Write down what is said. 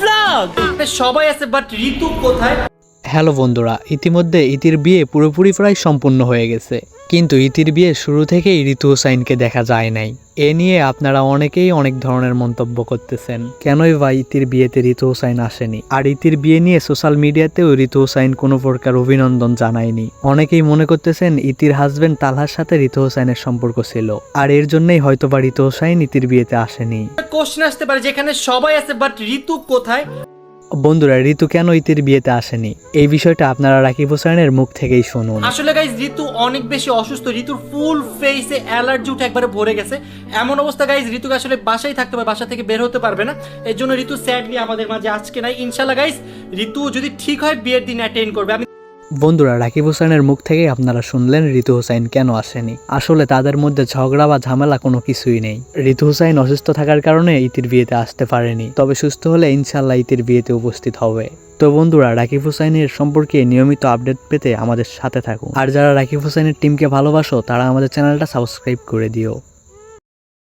Vlog সবাই আছে but ঋতু কোথায়? হ্যালো বন্ধুরা, ইতিমধ্যে ইতির বিয়ে পুরোপুরি প্রায় সম্পূর্ণ হয়ে গেছে। কিন্তু ইতির বিয়ে শুরু থেকেই ঋতু হোসাইনকে দেখা যায় নাই। এ নিয়ে আপনারা অনেকেই অনেক ধরনের মন্তব্য করতেছেন। কেনই বা ইতির বিয়েতে ঋতু হোসাইন আসেনি? আর ইতির বিয়ে নিয়ে সোশ্যাল মিডিয়াতেও ঋতু হোসাইন কোনো প্রকার অভিনন্দন জানায়নি। অনেকেই মনে করতেছেন ইতির হাজবেন্ড তালহার সাথে ঋতু হোসাইনের সম্পর্ক ছিল। আর এর জন্যই হয়তোবা ঋতু হোসাইন ইতির বিয়েতে আসেনি। কোশ্চেন আসতে পারে যেখানে সবাই আছে বাট ঋতু কোথায়? বন্ধুরা, ঋতু কেন ইতির বিয়েতে আসেনি? এই বিষয়টা আপনারা রাকিব হোসেনের মুখ থেকেই শুনুন। আসলে গাইজ ঋতু অনেক বেশি অসুস্থ। ঋতুর ফুল ফেসে অ্যালার্জি উঠে একবারে ভরে গেছে। এমন অবস্থা গাইজ ঋতুকে আসলে বাসায় থাকতে হবে, বাসা থেকে বের হতে পারবে না। এর জন্য ঋতু স্যাডলি আমাদের মাঝে আজকে নাই। ইনশাল্লাহ গাইজ ঋতু যদি ঠিক হয়, বিয়ের দিন অ্যাটেন্ড করবে। আমি বন্ধুরা, রাকিব হোসেনের মুখ থেকেই আপনারা শুনলেন, ঋতু হোসাইন কেন আসেনি? আসলে তাদের মধ্যে ঝগড়া বা ঝামেলা কোনো কিছুই নেই। ঋতু হোসাইন অসুস্থ থাকার কারণে ইতির বিয়েতে আসতে পারেনি, তবে সুস্থ হলে ইনশাল্লাহ ইতির বিয়েতে উপস্থিত হবে। তো বন্ধুরা, রাকিব হোসাইনের সম্পর্কে নিয়মিত আপডেট পেতে আমাদের সাথে থাকুন। আর যারা রাকিব হোসাইনের টিমকে ভালোবাসো, তারা আমাদের চ্যানেলটা সাবস্ক্রাইব করে দিও।